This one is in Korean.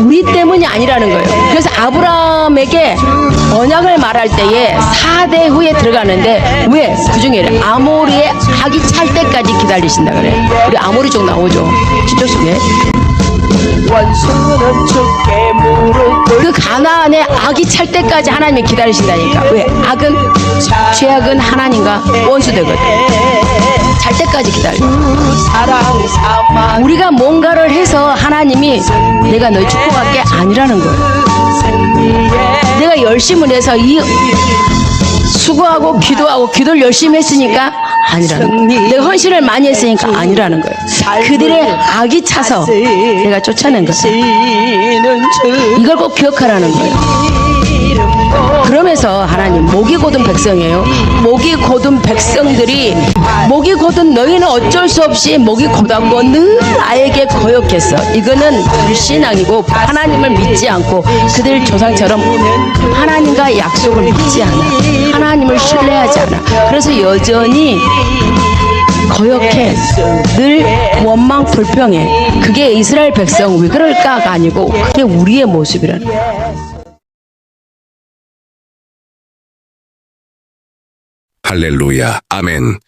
우리 때문이 아니라는 거예요. 그래서 아브라함에게 언약을 말할 때에 4대 후에 들어가는데 왜? 그 중에 아모리의 악이 찰 때까지 기다리신다 그래. 우리 아모리 쪽 나오죠. 시쪽 속에. 그 가나안의 악이 찰 때까지 하나님이 기다리신다니까. 왜? 악은 죄악은 하나님과 원수되거든. 찰 때까지 기다려. 우리가 뭔가를 해서 하나님이 내가 널 축복할 게 아니라는 거예요. 내가 열심을 해서 이 수고하고 기도하고 기도를 열심히 했으니까 아니라는 거예요. 내가 헌신을 많이 했으니까 아니라는 거예요. 그들의 악이 차서 내가 쫓아낸 거예요. 이걸 꼭 기억하라는 거예요. 그러면서 하나님 목이 곧은 백성이에요. 목이 곧은 백성들이 목이 곧은 너희는 어쩔 수 없이 목이 곧았고 늘 나에게 거역했어. 이거는 불신앙이고 하나님을 믿지 않고 그들 조상처럼 하나님과 약속을 믿지 않아. 하나님을 신뢰하지 않아. 그래서 여전히 거역해. 늘 원망 불평해. 그게 이스라엘 백성 왜 그럴까가 아니고 그게 우리의 모습이라는 거야. 할렐루야. 아멘.